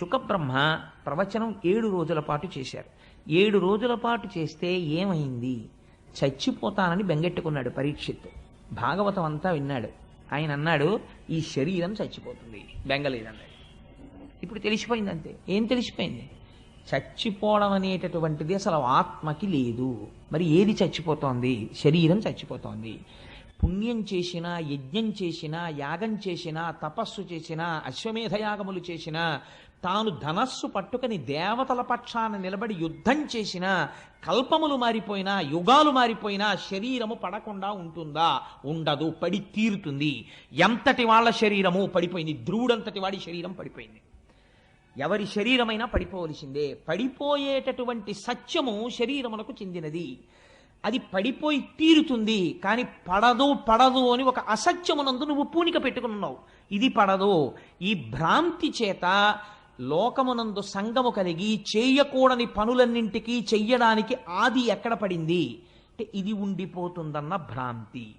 శుకబ్రహ్మ ప్రవచనం ఏడు రోజుల పాటు చేశారు. ఏడు రోజుల పాటు చేస్తే ఏమైంది? చచ్చిపోతానని బెంగెట్టుకున్నాడు పరీక్షిత్. భాగవతం అంతా విన్నాడు. ఆయన అన్నాడు ఈ శరీరం చచ్చిపోతుంది. బెంగలేదన్నాడు. ఇప్పుడు తెలిసిపోయింది అంతే ఏం తెలిసిపోయింది? చచ్చిపోవడం అనేటటువంటిది అసలు ఆత్మకి లేదు. మరి ఏది చచ్చిపోతోంది? శరీరం చచ్చిపోతోంది. పుణ్యం చేసినా యజ్ఞం చేసినా యాగం చేసినా తపస్సు చేసినా అశ్వమేధ యాగములు చేసినా తాను ధనస్సు పట్టుకని దేవతల పక్షాన నిలబడి యుద్ధం చేసినా కల్పములు మారిపోయినా యుగాలు మారిపోయినా శరీరము పడకుండా ఉంటుందా? ఉండదు పడి తీరుతుంది. ఎంతటి వాళ్ళ శరీరము పడిపోయింది? ధ్రువుడంతటి వాడి శరీరం పడిపోయింది. ఎవరి శరీరమైనా పడిపోవలసిందే. పడిపోయేటటువంటి సత్యము శరీరమునకు చెందినది. అది పడిపోయి తీరుతుంది కానీ పడదు పడదు అని ఒక అసత్యమునందు నువ్వు పూనిక పెట్టుకున్నావు ఇది పడదు. ఈ భ్రాంతి చేత లోకమునందు సంగము కలిగి చేయకూడని పనులన్నింటికీ చెయ్యడానికి ఆది ఎక్కడ పడింది? అంటే ఇది ఉండిపోతుందన్న భ్రాంతి.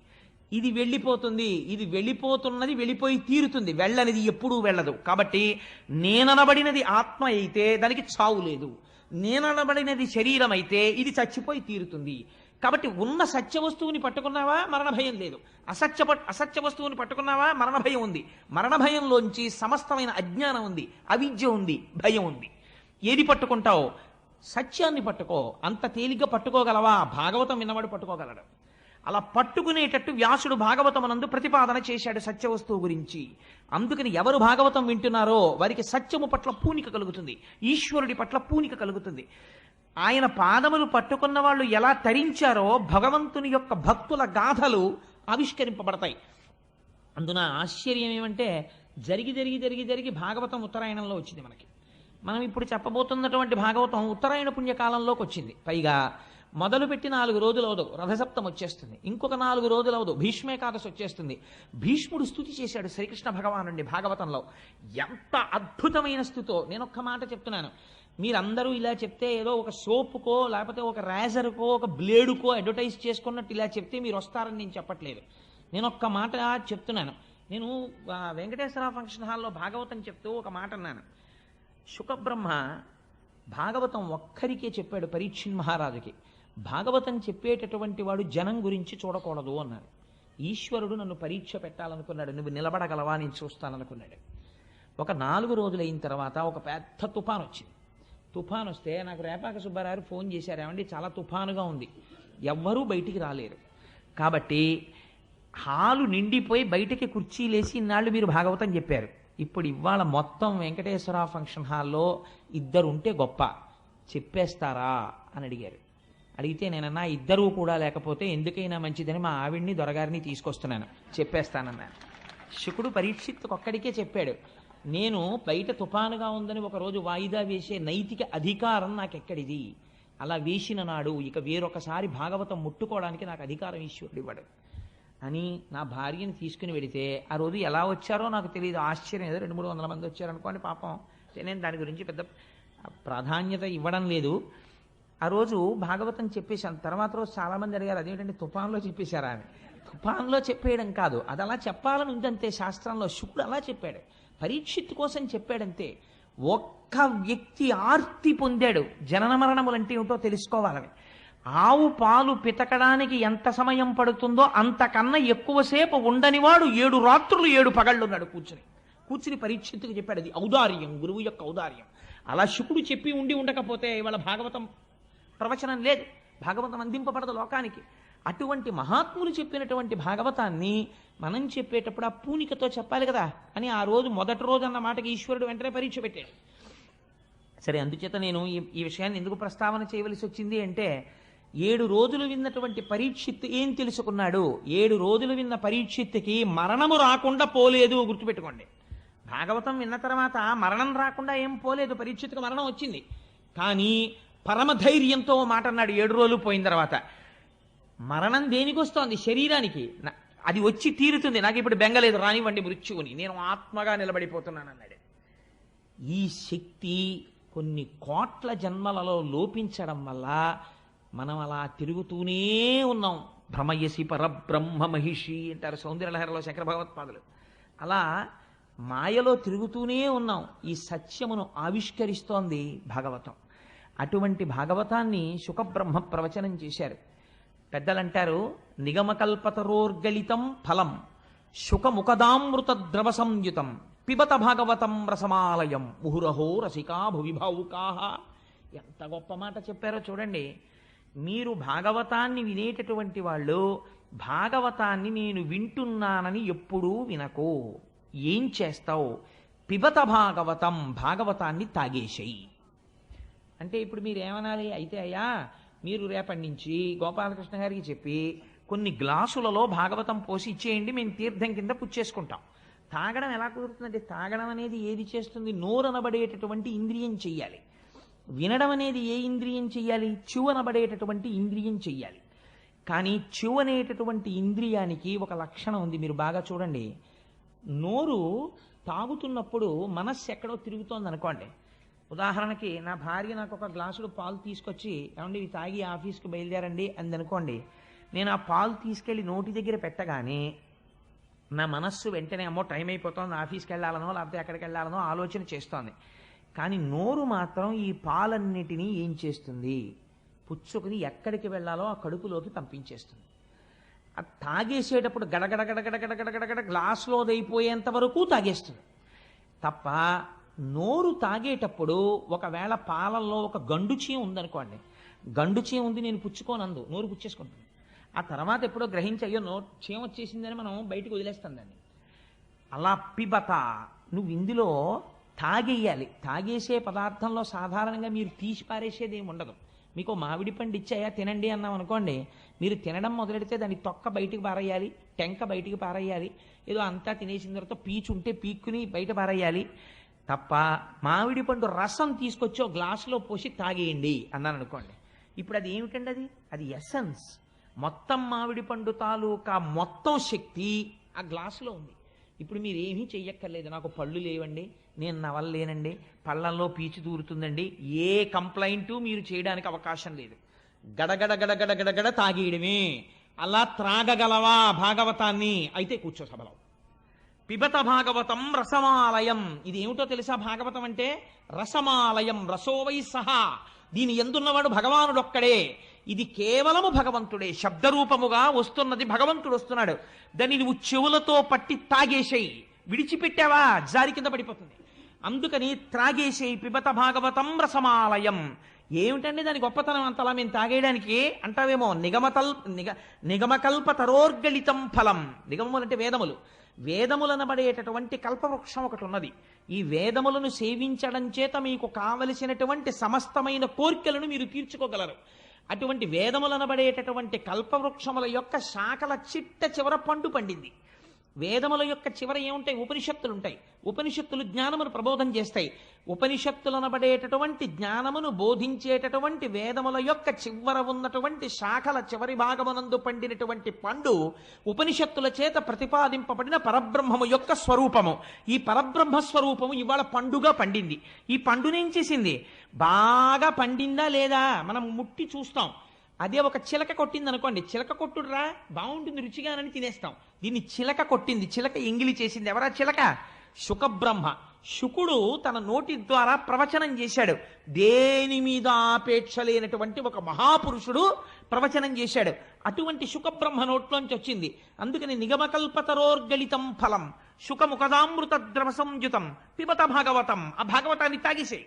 ఇది వెళ్ళిపోతుంది ఇది వెళ్ళిపోతున్నది వెళ్ళిపోయి తీరుతుంది. వెళ్ళనిది ఎప్పుడూ వెళ్ళదు. కాబట్టి నేననబడినది ఆత్మ అయితే దానికి చావు లేదు. నేననబడినది శరీరం అయితే ఇది చచ్చిపోయి తీరుతుంది. కాబట్టి ఉన్న సత్య వస్తువుని పట్టుకున్నావా? మరణ భయం లేదు. అసత్య పట్- అసత్య వస్తువుని పట్టుకున్నావా? మరణ భయం ఉంది. మరణ భయంలోంచి సమస్తమైన అజ్ఞానం ఉంది. అవిద్య ఉంది. భయం ఉంది. ఏది పట్టుకుంటావు? సత్యాన్ని పట్టుకో. అంత తేలిగ్గా పట్టుకోగలవా? భాగవతం విన్నవాడు పట్టుకోగలడు. అలా పట్టుకునేటట్టు వ్యాసుడు భాగవతమునందు ప్రతిపాదన చేశాడు సత్య వస్తువు గురించి. అందుకని ఎవరు భాగవతం వింటున్నారో వారికి సత్యము పట్ల పూనిక కలుగుతుంది. ఈశ్వరుడి పట్ల పూనిక కలుగుతుంది. ఆయన పాదములు పట్టుకున్న వాళ్ళు ఎలా తరించారో భగవంతుని యొక్క భక్తుల గాథలు ఆవిష్కరింపబడతాయి. అందున ఆశ్చర్యం ఏమంటే జరిగి జరిగి జరిగి జరిగి భాగవతం ఉత్తరాయణంలో వచ్చింది మనకి. మనం ఇప్పుడు చెప్పబోతున్నటువంటి భాగవతం ఉత్తరాయణ పుణ్యకాలంలోకి వచ్చింది. పైగా మొదలుపెట్టి నాలుగు రోజులు అవదు రథసప్తం వచ్చేస్తుంది. ఇంకొక నాలుగు రోజులు అవదు భీష్మేకాదశి వచ్చేస్తుంది. భీష్ముడు స్థుతి చేశాడు శ్రీకృష్ణ భగవానుడి భాగవతంలో. ఎంత అద్భుతమైన స్థుతో నేను ఒక్క మాట చెప్తున్నాను. మీరందరూ ఇలా చెప్తే ఏదో ఒక సోపుకో లేకపోతే ఒక రేజర్కో ఒక బ్లేడుకో అడ్వర్టైజ్ చేసుకున్నట్టు ఇలా చెప్తే మీరు వస్తారని నేను చెప్పట్లేదు. నేను ఒక్క మాట చెప్తున్నాను. నేను వెంకటేశ్వర ఫంక్షన్ హాల్లో భాగవతం చెప్తూ ఒక మాట అన్నాను. శుకబ్రహ్మ భాగవతం ఒక్కరికే చెప్పాడు పరీక్షిన్ మహారాజుకి. భాగవతం చెప్పేటటువంటి వాడు జనం గురించి చూడకూడదు అన్నాడు. ఈశ్వరుడు నన్ను పరీక్ష పెట్టాలనుకున్నాడు. నువ్వు నిలబడగలవా? నేను చూస్తాననుకున్నాడు. ఒక నాలుగు రోజులైన తర్వాత ఒక పెద్ద తుఫాన్ వచ్చింది తుఫాన్ వస్తే నాకు రేపాక సుబ్బారావు ఫోన్ చేశారు. ఏమండి? చాలా తుఫానుగా ఉంది. ఎవ్వరూ బయటికి రాలేరు. కాబట్టి హాలు నిండిపోయి బయటికి కుర్చీలేసి ఇన్నాళ్ళు మీరు భాగవతం చెప్పారు. ఇప్పుడు ఇవాళ మొత్తం వెంకటేశ్వర ఫంక్షన్ హాల్లో ఇద్దరు ఉంటే గొప్ప. చెప్పేస్తారా? అని అడిగారు. అడిగితే నేనన్నా ఇద్దరూ కూడా లేకపోతే ఎందుకైనా మంచిదని మా ఆవిడ్ని దొరగారిని తీసుకొస్తున్నాను. చెప్పేస్తానన్నాను. శుకుడు పరీక్షిత్తుకు ఒక్కడికే చెప్పాడు. నేను బయట తుఫానుగా ఉందని ఒకరోజు వాయిదా వేసే నైతిక అధికారం నాకెక్కడిది? అలా వేసిన నాడు ఇక వేరొకసారి భాగవతం ముట్టుకోవడానికి నాకు అధికారం ఈశ్వరుడు ఇవ్వడు. అని నా భార్యని తీసుకుని వెడితే ఆ రోజు ఎలా వచ్చారో నాకు తెలియదు ఆశ్చర్యం. ఏదో రెండు మూడు వందల మంది వచ్చారనుకోండి పాపం. నేను దాని గురించి పెద్ద ప్రాధాన్యత ఇవ్వడం లేదు. ఆ రోజు భాగవతం చెప్పేశాను. తర్వాత రోజు చాలామంది అడిగారు అదేంటంటే తుఫాన్లో చెప్పేశారా? అని. తుఫాన్లో చెప్పేయడం కాదు. అది అలా చెప్పాలని ఉందంతే శాస్త్రంలో. శుకుడు అలా చెప్పాడు. పరీక్షిత్ కోసం చెప్పాడంతే. ఒక్క వ్యక్తి ఆర్తి పొందాడు. జనన మరణములంటే ఏమిటో తెలుసుకోవాలని. ఆవు పాలు పితకడానికి ఎంత సమయం పడుతుందో అంతకన్నా ఎక్కువసేపు ఉండనివాడు ఏడు రాత్రులు ఏడు పగళ్ళున్నాడు కూర్చుని. కూర్చుని పరీక్షిత్తుకు చెప్పాడు. అది ఔదార్యం గురువు యొక్క ఔదార్యం. అలా శుకుడు చెప్పి ఉండి ఉండకపోతే ఇవాళ భాగవతం ప్రవచనం లేదు. భాగవతం అందింపబడదు లోకానికి. అటువంటి మహాత్ములు చెప్పినటువంటి భాగవతాన్ని మనం చెప్పేటప్పుడు ఆ పూనికతో చెప్పాలి కదా. అని ఆ రోజు మొదటి రోజు అన్న మాటకి ఈశ్వరుడు వెంటనే పరీక్ష పెట్టాడు. సరే అందుచేత నేను ఈ ఈ విషయాన్ని ఎందుకు ప్రస్తావన చేయవలసి వచ్చింది అంటే ఏడు రోజులు విన్నటువంటి పరీక్షిత్ ఏం తెలుసుకున్నాడు? ఏడు రోజులు విన్న పరీక్షిత్తుకి మరణము రాకుండా పోలేదు గుర్తుపెట్టుకోండి. భాగవతం విన్న తర్వాత మరణం రాకుండా ఏం పోలేదు పరీక్షిత్తుకు మరణం వచ్చింది. కానీ పరమధైర్యంతో మాట అన్నాడు ఏడు రోజులు పోయిన తర్వాత. మరణం దేనికి వస్తోంది శరీరానికి అది వచ్చి తీరుతుంది. నాకు ఇప్పుడు బెంగలేదు రానివ్వండి మృత్యువుని. నేను ఆత్మగా నిలబడిపోతున్నాను అన్నాడు. ఈ శక్తి కొన్ని కోట్ల జన్మలలో లోపించడం వల్ల మనం అలా తిరుగుతూనే ఉన్నాం. భ్రమయసి పరబ్రహ్మ మహిషి అంటారు సౌందర్యలహరలో శంకర భగవత్పాదులు. అలా మాయలో తిరుగుతూనే ఉన్నాం. ఈ సత్యమును ఆవిష్కరిస్తోంది భాగవతం. అటువంటి భాగవతాన్ని సుఖబ్రహ్మ ప్రవచనం చేశారు. పెద్దలంటారు నిగమకల్పతరోర్గళితం ఫలం శుకముఖదామృత ద్రవ సంయుతం పిబత భాగవతం రసమాలయం ముహురహో రసికా భువిభావుకాహ ఎంత గొప్ప మాట చెప్పారో చూడండి. మీరు భాగవతాన్ని వినేటటువంటి వాళ్ళు భాగవతాన్ని నేను వింటున్నానని ఎప్పుడూ వినకు. ఏం చేస్తావు? పిబత భాగవతం భాగవతాన్ని తాగేసేయి. అంటే ఇప్పుడు మీరు ఏమనాలి అయితే అయ్యా మీరు రేపటి నుంచి గోపాలకృష్ణ గారికి చెప్పి కొన్ని గ్లాసులలో భాగవతం పోసి ఇచ్చేయండి మేము తీర్థం కింద పుచ్చేసుకుంటాం. తాగడం ఎలా కుదురుతుందంటే తాగడం అనేది ఏది చేస్తుంది? నోరనబడేటటువంటి ఇంద్రియం చెయ్యాలి. వినడం అనేది ఏ ఇంద్రియం చెయ్యాలి? చెవనబడేటటువంటి ఇంద్రియం చెయ్యాలి. కానీ చెవు అనేటటువంటి ఇంద్రియానికి ఒక లక్షణం ఉంది మీరు బాగా చూడండి. నోరు తాగుతున్నప్పుడు మనస్సు ఎక్కడో తిరుగుతోంది అనుకోండి ఉదాహరణకి నా భార్య నాకు ఒక గ్లాసుడు పాలు తీసుకొచ్చి ఏమండి ఇవి తాగి ఆఫీస్కి బయలుదేరండి అంది అనుకోండి నేను ఆ పాలు తీసుకెళ్ళి నోటి దగ్గర పెట్టగానే నా మనస్సు వెంటనే అమ్మో టైం అయిపోతుంది ఆఫీస్కి వెళ్ళాలనో లేకపోతే ఎక్కడికి వెళ్ళాలనో ఆలోచన చేస్తోంది. కానీ నోరు మాత్రం ఈ పాలన్నిటినీ ఏం చేస్తుంది? పుచ్చుకుని ఎక్కడికి వెళ్ళాలో ఆ కడుపులోకి పంపించేస్తుంది. అది తాగేసేటప్పుడు గడగడ గడగడ గడగడ గడగడ గ్లాసులో అయిపోయేంత వరకు తాగేస్తుంది. తప్ప నోరు తాగేటప్పుడు ఒకవేళ పాలల్లో ఒక గండుచీ ఉందనుకోండి గండుచీ ఉంది నేను పుచ్చుకోనందు నోరు పుచ్చేసుకుంటుంది. ఆ తర్వాత ఎప్పుడో గ్రహించి అయ్యో నో చీమ వచ్చేసిందని మనం బయటకు వదిలేస్తాం దాన్ని. అలా పిబత నువ్వు ఇందులో తాగేయాలి. తాగేసే పదార్థంలో సాధారణంగా మీరు తీసి పారేసేది ఏమి ఉండదు. మీకు మామిడి పండు ఇచ్చాయా తినండి అన్నాం అనుకోండి మీరు తినడం మొదలెడితే దాని తొక్క బయటికి పారేయాలి టెంక బయటికి పారేయాలి ఏదో అంతా తినేసిన తర్వాత పీచు ఉంటే పీక్కుని బయట పారేయాలి తప్ప మామిడి పండు రసం తీసుకొచ్చి ఒక గ్లాసులో పోసి తాగేయండి అన్నాను అనుకోండి. ఇప్పుడు అది ఏమిటండి అది? అది ఎసెన్స్ మొత్తం మామిడి పండు తాలూకా మొత్తం శక్తి ఆ గ్లాసులో ఉంది. ఇప్పుడు మీరు ఏమీ చెయ్యక్కర్లేదు. నాకు పళ్ళు లేవండి నేను నవలలేనండి పళ్ళల్లో పీచు దూరుతుందండి ఏ కంప్లైంట్ మీరు చేయడానికి అవకాశం లేదు. గడగడ గడగడ గడగడ తాగేయడమే. అలా త్రాగగలవా భాగవతాన్ని? అయితే కూర్చో సభలో. పిబత భాగవతం రసమాలయం. ఇది ఏమిటో తెలుసా భాగవతం అంటే? రసమాలయం రసోవై సహా. దీని ఎందున్నవాడు భగవానుడొక్కడే. ఇది కేవలము భగవంతుడే. శబ్దరూపముగా వస్తున్నది భగవంతుడు వస్తున్నాడు. దాన్ని నువ్వు చెవులతో పట్టి తాగేసేయి. విడిచిపెట్టావా? జారి కింద పడిపోతుంది. అందుకని త్రాగేసేయి పిబత భాగవతం రసమాలయం. ఏమిటండి దాని గొప్పతనం అంతలా మేము తాగేయడానికి? అంటావేమో నిగమతల్ నిగ నిగమకల్ప తరోర్గళితం ఫలం. నిగమములు అంటే వేదములు. వేదములనబడేటటువంటి కల్పవృక్షం ఒకటి ఉన్నది. ఈ వేదములను సేవించడం చేత మీకు కావలసినటువంటి సమస్తమైన కోరికలను మీరు తీర్చుకోగలరు. అటువంటి వేదములనబడేటటువంటి కల్పవృక్షముల యొక్క శాఖల చిట్ట చివర పండు పండింది. వేదముల యొక్క చివర ఏముంటాయి? ఉపనిషత్తులు ఉంటాయి ఉపనిషత్తులు జ్ఞానమును ప్రబోధం చేస్తాయి. ఉపనిషత్తులనబడేటటువంటి జ్ఞానమును బోధించేటటువంటి వేదముల యొక్క చివర ఉన్నటువంటి శాఖల చివరి భాగమునందు పండినటువంటి పండు ఉపనిషత్తుల చేత ప్రతిపాదింపబడిన పరబ్రహ్మము యొక్క స్వరూపము. ఈ పరబ్రహ్మ స్వరూపము ఇవాళ పండుగ పండింది. ఈ పండునేం చేసింది? బాగా పండిందా లేదా? మనం ముట్టి చూస్తాం. అదే ఒక చిలక కొట్టింది అనుకోండి చిలక కొట్టుడురా బాగుంటుంది రుచిగానని తినేస్తాం. దీన్ని చిలక కొట్టింది చిలక ఎంగిలి చేసింది ఎవరా చిలక? శుకబ్రహ్మ. శుకుడు తన నోటి ద్వారా ప్రవచనం చేశాడు. దేని మీద ఆపేక్ష లేనటువంటి ఒక మహాపురుషుడు ప్రవచనం చేశాడు. అటువంటి శుకబ్రహ్మ నోట్లోంచి వచ్చింది. అందుకని నిగమకల్పతరోర్గళితం ఫలం. శుకముఖదామృత ద్రవ సంయుతం. పిబత భాగవతం. ఆ భాగవతాన్ని తాగిసే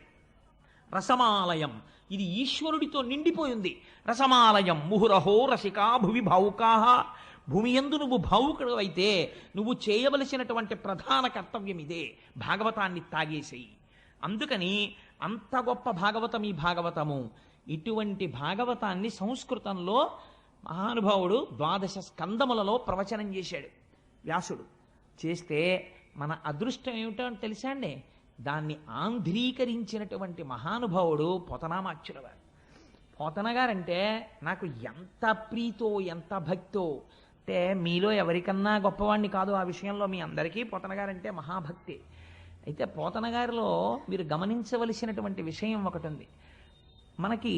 రసమాలయం. ఇది ఈశ్వరుడితో నిండిపోయింది రసమాలయం ముహురహో రసికా భువి భావుకాహ భూమి ఎందు నువ్వు భావుకుడు అయితే నువ్వు చేయవలసినటువంటి ప్రధాన కర్తవ్యం ఇదే భాగవతాన్ని తాగేసేయి. అందుకని అంత గొప్ప భాగవతం ఈ భాగవతము. ఇటువంటి భాగవతాన్ని సంస్కృతంలో మహానుభావుడు ద్వాదశ స్కందములలో ప్రవచనం చేశాడు. వ్యాసుడు. చేస్తే మన అదృష్టం ఏమిటో అని తెలుసా అండి? దాన్ని ఆంధ్రీకరించినటువంటి మహానుభావుడు పోతనామాచ్యుల వారు పోతనగారంటే నాకు ఎంత ప్రీతో ఎంత భక్తో అంటే మీలో ఎవరికన్నా గొప్పవాణ్ణి కాదు ఆ విషయంలో మీ అందరికీ పోతనగారంటే మహాభక్తి. అయితే పోతనగారిలో మీరు గమనించవలసినటువంటి విషయం ఒకటి ఉంది మనకి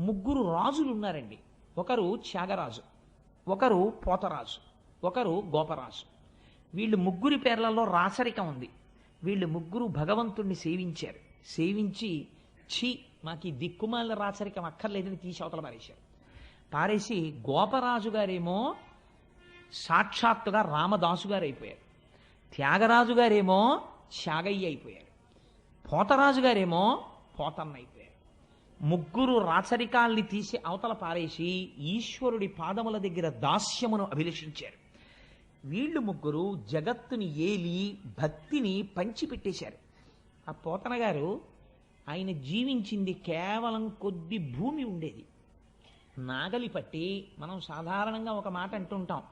ముగ్గురు రాజులు ఉన్నారండి ఒకరు త్యాగరాజు ఒకరు పోతరాజు ఒకరు గోపరాజు. వీళ్ళు ముగ్గురి పేర్లలో రాసరికం ఉంది. వీళ్ళు ముగ్గురు భగవంతుణ్ణి సేవించారు. సేవించి ఛీ మాకు ఈ దిక్కుమాల రాచరికం అక్కర్లేదని తీసి అవతల పారేశారు. పారేసి గోపరాజు గారేమో సాక్షాత్తుగా రామదాసు గారు అయిపోయారు త్యాగరాజు గారేమో త్యాగయ్య అయిపోయారు. పోతరాజు గారేమో పోతన్న అయిపోయారు. ముగ్గురు రాచరికాల్ని తీసి అవతల పారేసి ఈశ్వరుడి పాదముల దగ్గర దాస్యమును అభిలషించారు. వీళ్ళు ముగ్గురు జగత్తుని ఏలి భక్తిని పంచిపెట్టేశారు. ఆ పోతన గారు ఆయన జీవించింది కేవలం కొద్ది భూమి ఉండేది. నాగలి పట్టి మనం సాధారణంగా ఒక మాట అంటుంటాం.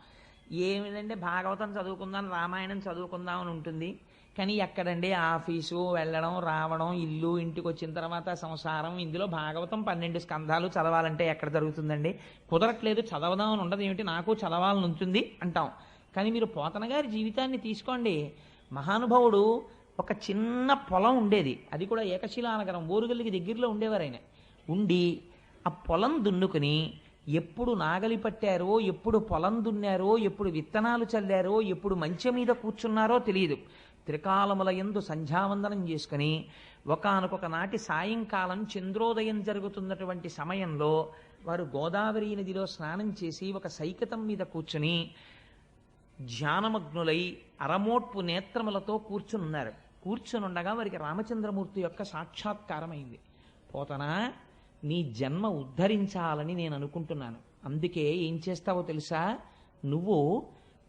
ఏమిటంటే భాగవతం చదువుకుందాం రామాయణం చదువుకుందాం అని ఉంటుంది. కానీ ఎక్కడండి? ఆఫీసు వెళ్ళడం రావడం ఇల్లు ఇంటికి వచ్చిన తర్వాత సంసారం ఇందులో భాగవతం పన్నెండు స్కంధాలు చదవాలంటే ఎక్కడ జరుగుతుందండి? కుదరట్లేదు చదవదాం అని ఉండదు. ఏమిటి? నాకు చదవాలని ఉంటుంది అంటాం. కానీ మీరు పోతన గారి జీవితాన్ని తీసుకోండి. మహానుభావుడు ఒక చిన్న పొలం ఉండేది. అది కూడా ఏకశిలానగరం ఓరుగల్లికి దగ్గరలో ఉండేవారు ఆయన. ఉండి ఆ పొలం దున్నుకుని ఎప్పుడు నాగలి పట్టారో ఎప్పుడు పొలం దున్నారో ఎప్పుడు విత్తనాలు చల్లారో ఎప్పుడు మంచం మీద కూర్చున్నారో తెలియదు. త్రికాలముల ఎందు సంధ్యావందనం చేసుకుని ఒకనకొక నాటి సాయంకాలం చంద్రోదయం జరుగుతున్నటువంటి సమయంలో వారు గోదావరి నదిలో స్నానం చేసి ఒక సైకతం మీద కూర్చుని ధ్యానమగ్నులై అరమోట్పు నేత్రములతో కూర్చునున్నారు. కూర్చునుండగా వారికి రామచంద్రమూర్తి యొక్క సాక్షాత్కారమైంది. పోతనా నీ జన్మ ఉద్ధరించాలని నేను అనుకుంటున్నాను. అందుకే ఏం చేస్తావో తెలుసా? నువ్వు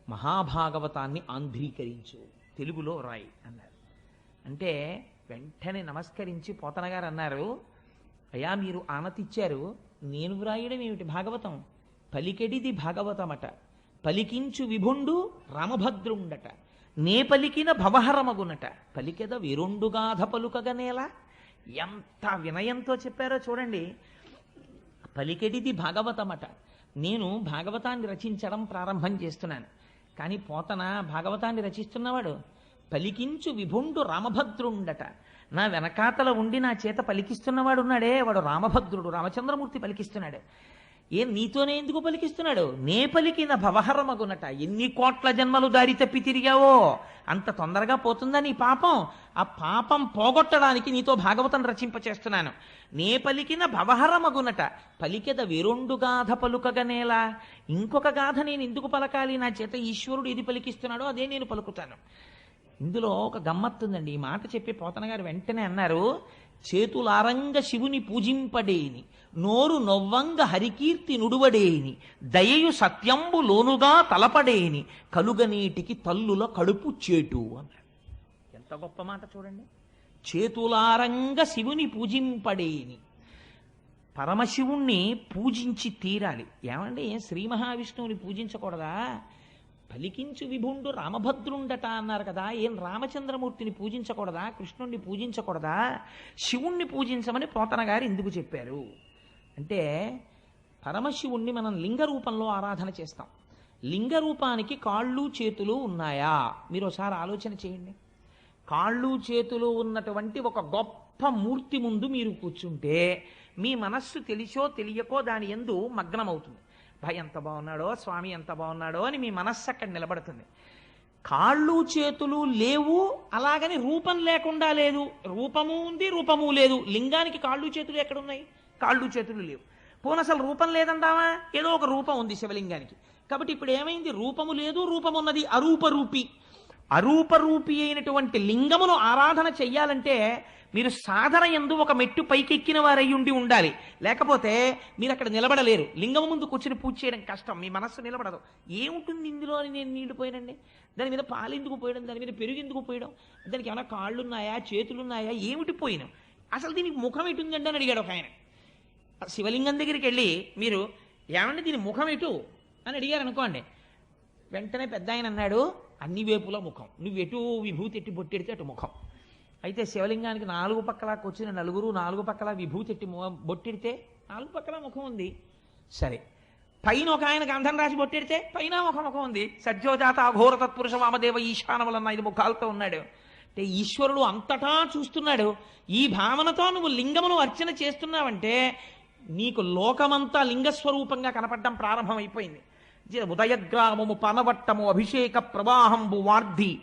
మహాభాగవతాన్ని ఆంధ్రీకరించు. తెలుగులో రాయి అన్నారు. అంటే వెంటనే నమస్కరించి పోతన గారు అన్నారు అయ్యా మీరు ఆనతిచ్చారు. నేను వ్రాయడం ఏమిటి? భాగవతం. పలికెడిది భాగవతమట. పలికించు విభుండు రామభద్రుండట. నే పలికిన భవహరమగునట. పలికెద విరుండుగాధ పలుకగనేలా ఎంత వినయంతో చెప్పారో చూడండి. పలికెడిది భాగవతమట. నేను భాగవతాన్ని రచించడం ప్రారంభం చేస్తున్నాను. కానీ పోతన భాగవతాన్ని రచిస్తున్నవాడు? పలికించు విభుండు రామభద్రుండట. నా వెనకాతల ఉండి నా చేత పలికిస్తున్నవాడు ఉన్నాడే వాడు రామభద్రుడు రామచంద్రమూర్తి పలికిస్తున్నాడు. ఏం నీతోనే ఎందుకు పలికిస్తున్నాడు? నే పలికిన భవహరమగునట. ఎన్ని కోట్ల జన్మలు దారి తప్పి తిరిగావో? అంత తొందరగా పోతుందా నీ పాపం? ఆ పాపం పోగొట్టడానికి నీతో భాగవతం రచింపచేస్తున్నాను. నే పలికిన భవహరమగునట. పలికెద విరుండు గాథ పలుకగనేలా ఇంకొక గాథ నేను ఎందుకు పలకాలి? నా చేత ఈశ్వరుడు ఇది పలికిస్తున్నాడో అదే నేను పలుకుతాను. ఇందులో ఒక గమ్మత్తుందండి. ఈ మాట చెప్పి పోతన గారు వెంటనే అన్నారు చేతులారంగ శివుని పూజింపడేని. నోరు నొవ్వంగ హరికీర్తి నుడువడేని దయయు సత్యంబు లోనుగా తలపడేని కలుగనీటికి తల్లుల కడుపు చేటు అన్నాడు. ఎంత గొప్ప మాట చూడండి. చేతులారంగ శివుని పూజింపడేని. పరమశివుణ్ణి పూజించి తీరాలి. ఏమండి? శ్రీ మహావిష్ణువుని పూజించకూడదా? పలికించు విభుండు రామభద్రుండట అన్నారు కదా. ఏం రామచంద్రమూర్తిని పూజించకూడదా? కృష్ణుణ్ణి పూజించకూడదా? శివుణ్ణి పూజించమని పోతన గారు ఎందుకు చెప్పారు. అంటే పరమశివుణ్ణి మనం లింగ రూపంలో ఆరాధన చేస్తాం. లింగ రూపానికి కాళ్ళు చేతులు ఉన్నాయా? మీరు ఒకసారి ఆలోచన చేయండి. కాళ్ళు చేతులు ఉన్నటువంటి ఒక గొప్ప మూర్తి ముందు మీరు కూర్చుంటే మీ మనస్సు తెలిసో తెలియకో దాని ఎందు మగ్నమవుతుంది. భయ ఎంత బాగున్నాడో స్వామి ఎంత బాగున్నాడో అని మీ మనస్సు అక్కడ నిలబడుతుంది. కాళ్ళు చేతులు లేవు అలాగని రూపం లేకుండా లేదు. రూపము ఉంది రూపము లేదు. లింగానికి కాళ్ళు చేతులు ఎక్కడున్నాయి? కాళ్ళు చేతులు లేవు. పోను అసలు రూపం లేదంటావా? ఏదో ఒక రూపం ఉంది శివలింగానికి. కాబట్టి ఇప్పుడు ఏమైంది? రూపము లేదు రూపమున్నది అరూపరూపి. అరూపరూపి అయినటువంటి లింగమును ఆరాధన చెయ్యాలంటే మీరు సాధన ఎందు ఒక మెట్టు పైకెక్కిన వారై ఉండి ఉండాలి. లేకపోతే మీరు అక్కడ నిలబడలేరు. లింగం ముందు కూర్చుని పూజ చేయడం కష్టం. మీ మనస్సు నిలబడదు. ఏముంటుంది ఇందులో అని నేను నీళ్ళు పోయానండి? దాని మీద పాలు ఎందుకు పోయడం? దాని మీద పెరుగు ఎందుకు పోయడం? దానికి ఏమైనా కాళ్ళు ఉన్నాయా చేతులు ఉన్నాయా ఏమిటి పోయినాం? అసలు దీనికి ముఖం ఎటుందండి అని అడిగాడు ఒక ఆయన. శివలింగం దగ్గరికి వెళ్ళి మీరు ఏమండి దీని ముఖం ఎటు అని అడిగారు అనుకోండి. వెంటనే పెద్ద ఆయన అన్నాడు అన్ని వేపుల ముఖం. నువ్వు ఎటు విభూతి ఎట్టి బొట్టెడితే అటు ముఖం. అయితే శివలింగానికి నాలుగు పక్కల కూర్చున్న నలుగురు నాలుగు పక్కల విభూతి ఎట్టి ము- బొట్టెడితే నాలుగు పక్కల ముఖం ఉంది. సరే. పైన ఒక ఆయన గంధం రాసి బొట్టెడితే పైన ఒక ముఖం ఉంది. సత్యోజాత అఘోర తత్పురుష వామదేవ ఈశానములన్న ఐదు ముఖాలతో ఉన్నాడు. అంటే ఈశ్వరుడు అంతటా చూస్తున్నాడు. ఈ భావనతో నువ్వు లింగమును అర్చన చేస్తున్నావంటే నీకు లోకమంతా లింగస్వరూపంగా కనపడడం ప్రారంభమైపోయింది. ఉదయగ్రామము పనవట్టము అభిషేక ప్రవాహంబు వార్ధి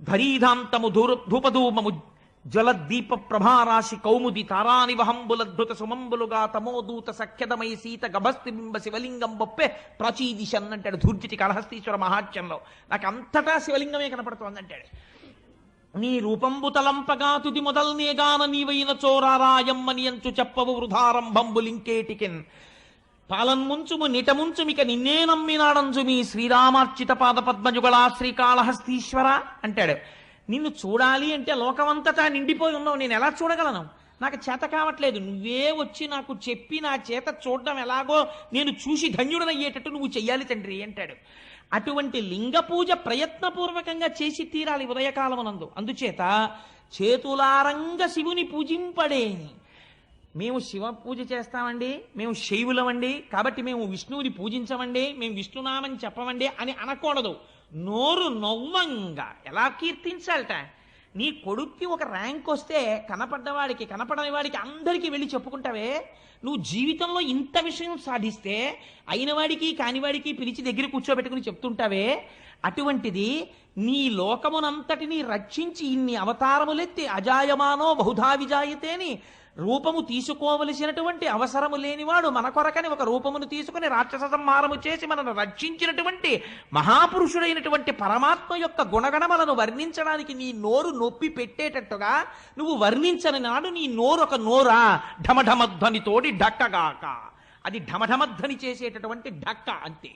ధరీధాంతము ధూర ధూపధూమము జలదీప ప్రభారాశి కౌముది తారానివహంబులద్భుత సుమంబులుగా తమోదూత సఖ్యదమై సీత గభస్తిబింబ శివలింగం బొప్పే ప్రచీదిశ అంటాడు ధూర్జిటి కళహస్తీశ్వర మహాత్యంలో నాకు అంతటా శివలింగమే కనపడుతోందంటాడు. అంటాడు నీ రూపంబు తలంపగా తుది మొదల్నేగాన నీవైన చోరారాయమ్మని అంచు చెప్పవు వృధారంభంబులింకేటికిన్ పాలన్ముంచుము నిటముంచుమిక నిన్నే నమ్మినాడంజు మీ శ్రీరామార్చిత పాద పద్మజుగళా శ్రీకాళహస్తీశ్వర అంటాడు. నిన్ను చూడాలి అంటే లోకమంతటా నిండిపోయి ఉన్నావు నేను ఎలా చూడగలను? నాకు చేత కావట్లేదు నువ్వే వచ్చి నాకు చెప్పి నా చేత చూడడం ఎలాగో నేను చూసి ధన్యుడనయ్యేటట్టు నువ్వు చెయ్యాలి తండ్రి అంటాడు. అటువంటి లింగ పూజ ప్రయత్నపూర్వకంగా చేసి తీరాలి ఉదయకాలమునందు. అందుచేత చేతులారంగ శివుని పూజింపడేని మేము శివ పూజ చేస్తామండి మేము శైవులమండి కాబట్టి మేము విష్ణువుని పూజించమండి మేము విష్ణునామని చెప్పమండి అని అనకూడదు. నోరు నవ్వంగా. ఎలా కీర్తించాలట? నీ కొడుక్కి ఒక ర్యాంక్ వస్తే కనపడ్డవాడికి కనపడని వాడికి అందరికీ వెళ్ళి చెప్పుకుంటావే? నువ్వు జీవితంలో ఇంత విషయం సాధిస్తే అయినవాడికి కానివాడికి పిలిచి దగ్గర కూర్చోబెట్టుకుని చెప్తుంటావే? అటువంటిది నీ లోకమునంతటిని రక్షించి ఇన్ని అవతారములెత్తి అజాయమానో బహుధా విజాయితేని రూపము తీసుకోవలసినటువంటి అవసరము లేనివాడు మన కొరకని ఒక రూపమును తీసుకుని రాక్షస సంహారము చేసి మనను రక్షించినటువంటి మహాపురుషుడైనటువంటి పరమాత్మ యొక్క గుణగణములను వర్ణించడానికి నీ నోరు నొప్పి పెట్టేటట్టుగా నువ్వు వర్ణించని నాడు నీ నోరు ఒక నోరా ఢమఢమధ్వనితోటి ఢక్కగాక. అది ఢమఢమధ్వని చేసేటటువంటి ఢక్క అంతే.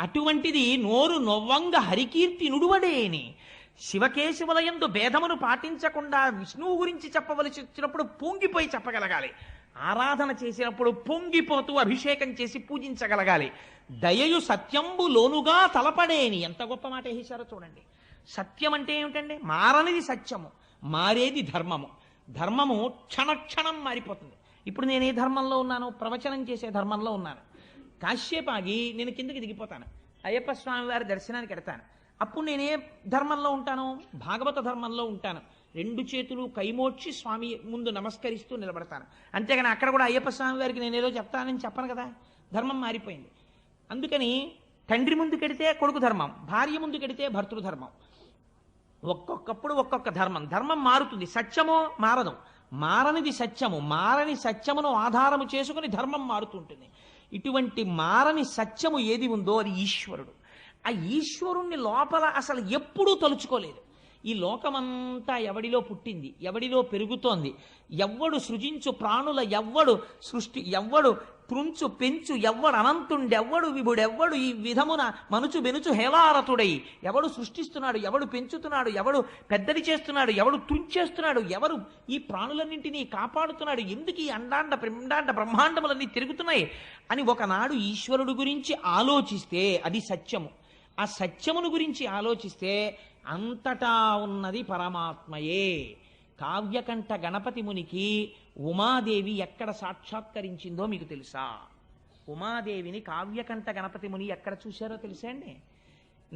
అటువంటిది నోరు నొవ్వంగ హరికీర్తి నుడువడేని శివకేశవులయందు భేదమును పాటించకుండా విష్ణువు గురించి చెప్పవలసి వచ్చినప్పుడు పొంగిపోయి చెప్పగలగాలి. ఆరాధన చేసినప్పుడు పొంగిపోతూ అభిషేకం చేసి పూజించగలగాలి. దయయు సత్యంబు లోనుగా తలపడేని. ఎంత గొప్ప మాట వేశారో చూడండి. సత్యం అంటే ఏమిటండి? మారనిది సత్యము మారేది ధర్మము. ధర్మము క్షణక్షణం మారిపోతుంది. ఇప్పుడు నేను ఏ ధర్మంలో ఉన్నాను ప్రవచనం చేసే ధర్మంలో ఉన్నాను. కాశ్యపాగి నేను కిందకి దిగిపోతాను. అయ్యప్ప స్వామి వారి దర్శనానికి ఎడతాను అప్పుడు నేనే ధర్మంలో ఉంటాను భాగవత ధర్మంలో ఉంటాను. రెండు చేతులు కైమోడ్చి స్వామి ముందు నమస్కరిస్తూ నిలబడతాను. అంతేగాని అక్కడ కూడా అయ్యప్ప స్వామి వారికి నేను ఏదో చెప్తానని చెప్పను కదా. ధర్మం మారిపోయింది. అందుకని తండ్రి ముందు కెడితే కొడుకు ధర్మం భార్య ముందు కడితే భర్తృ ధర్మం. ఒక్కొక్కప్పుడు ఒక్కొక్క ధర్మం. ధర్మం మారుతుంది. సత్యమో మారదు. మారనిది సత్యము. మారని సత్యమును ఆధారము చేసుకుని ధర్మం మారుతుంటుంది ఇటువంటి మారని సత్యము ఏది ఉందో అది ఈశ్వరుడు. ఆ ఈశ్వరుణ్ణి లోపల అసలు ఎప్పుడూ తలుచుకోలేదు. ఈ లోకమంతా ఎవడిలో పుట్టింది ఎవడిలో పెరుగుతోంది ఎవ్వడు సృజించు ప్రాణుల ఎవ్వడు సృష్టి ఎవ్వడు త్రుంచు పెంచు ఎవ్వడు అనంతుండెవ్వడు విభుడెవ్వడు ఈ విధమున మనుచు బెనుచు హేలారతుడై ఎవడు సృష్టిస్తున్నాడు ఎవడు పెంచుతున్నాడు ఎవడు పెద్దది చేస్తున్నాడు ఎవడు తుంచేస్తున్నాడు ఎవరు ఈ ప్రాణులన్నింటినీ కాపాడుతున్నాడు ఎందుకు ఈ అండాండ పిండాండ బ్రహ్మాండములన్నీ తిరుగుతున్నాయి అని ఒకనాడు ఈశ్వరుడు గురించి ఆలోచిస్తే అది సత్యము. ఆ సత్యమును గురించి ఆలోచిస్తే అంతటా ఉన్నది పరమాత్మయే. కావ్యకంఠ గణపతి మునికి ఉమాదేవి ఎక్కడ సాక్షాత్కరించిందో మీకు తెలుసా? ఉమాదేవిని కావ్యకంఠ గణపతి ముని ఎక్కడ చూశారో తెలుసా అండి?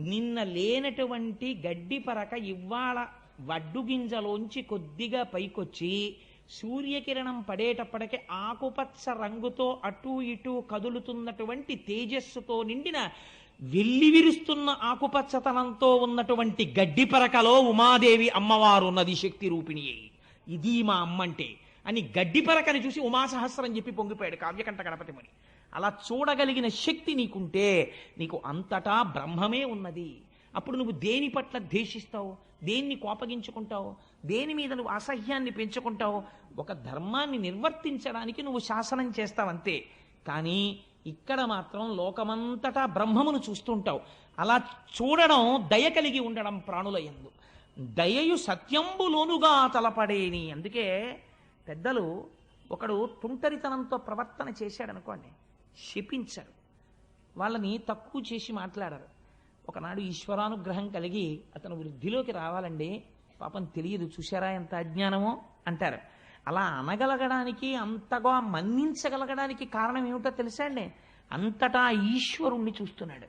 నిన్న లేనటువంటి గడ్డి పరక ఇవాళ వడ్డు గింజలోంచి కొద్దిగా పైకొచ్చి సూర్యకిరణం పడేటప్పటికి ఆకుపచ్చ రంగుతో అటు ఇటు కదులుతున్నటువంటి తేజస్సుతో నిండిన వెల్లివిరుస్తున్న ఆకుపచ్చతనంతో ఉన్నటువంటి గడ్డి పరకలో ఉమాదేవి అమ్మవారు ఉన్నది శక్తి రూపిణి ఇది మా అమ్మంటే. అని గడ్డి పరకని చూసి ఉమాసహస్రం చెప్పి పొంగిపోయాడు కావ్యకంఠ గణపతి ముని. అలా చూడగలిగిన శక్తి నీకుంటే నీకు అంతటా బ్రహ్మమే ఉన్నది. అప్పుడు నువ్వు దేని పట్ల ద్వేషిస్తావు? దేన్ని కోపగించుకుంటావు? దేని మీద నువ్వు అసహ్యాన్ని పెంచుకుంటావు? ఒక ధర్మాన్ని నిర్వర్తించడానికి నువ్వు శాసనం చేస్తావంతే. కానీ ఇక్కడ మాత్రం లోకమంతటా బ్రహ్మమును చూస్తుంటావు. అలా చూడడం దయ కలిగి ఉండడం ప్రాణుల ఎందు. దయయు సత్యంబులోనుగా తలపడేని. అందుకే పెద్దలు ఒకడు తుంటరితనంతో ప్రవర్తన చేశాడనుకోండి శపించరు. వాళ్ళని తక్కువ చేసి మాట్లాడరు. ఒకనాడు ఈశ్వరానుగ్రహం కలిగి అతను వృద్ధిలోకి రావాలండి. పాపం తెలియదు చూశారా ఎంత అజ్ఞానమో? అంటారు. అలా అనగలగడానికి అంతగా మన్నించగలగడానికి కారణం ఏమిటో తెలుసా అండి? అంతటా ఈశ్వరుణ్ణి చూస్తున్నాడు.